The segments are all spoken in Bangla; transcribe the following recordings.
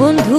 বন্ধু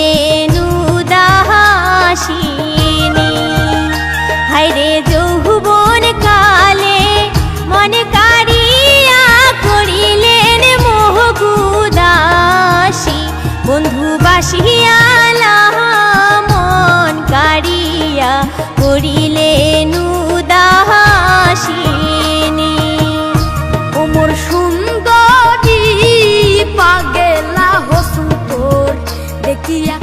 করিলে নুদাসিনী ওমর সুন্দরী পাগেলা হসুর দেখিয়া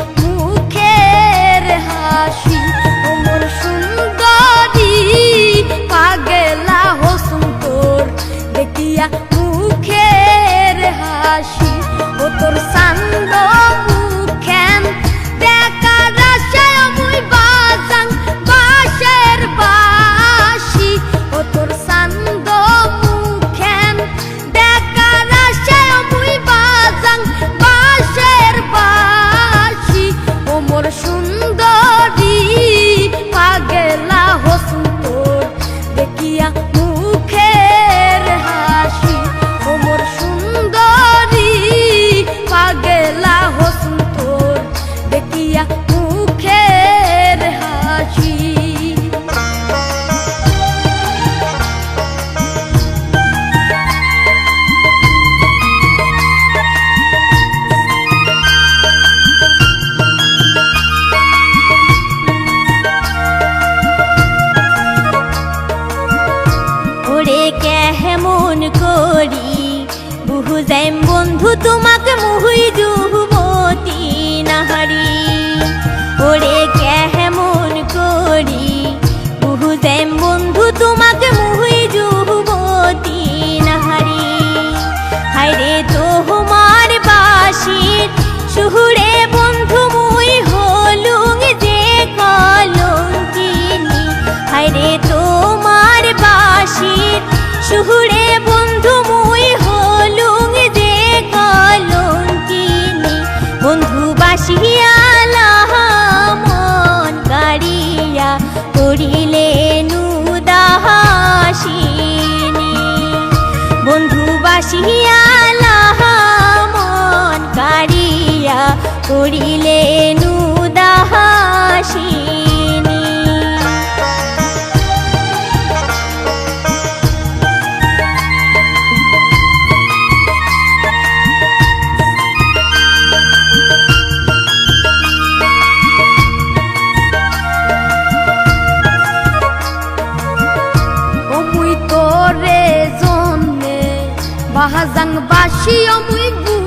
জুজাইম বন্ধু তোমাকে মুহুই না নাহারি। ওরে কেমন করি বুহুজাইম বন্ধু তোমাকে মুহুই যুবতী নাহারি। তো তোমার বাসির শুহুরে বন্ধু মুই হলুং যে কলঙ্কিনি। তো তোমার বাসির শুহুরে বন্ধু দিয়া করিলেন উদাসিনী বন্ধু বাসিয়া লাহা মন কারিয়া করিলেন উদাসিনী te amo.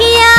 গিয়া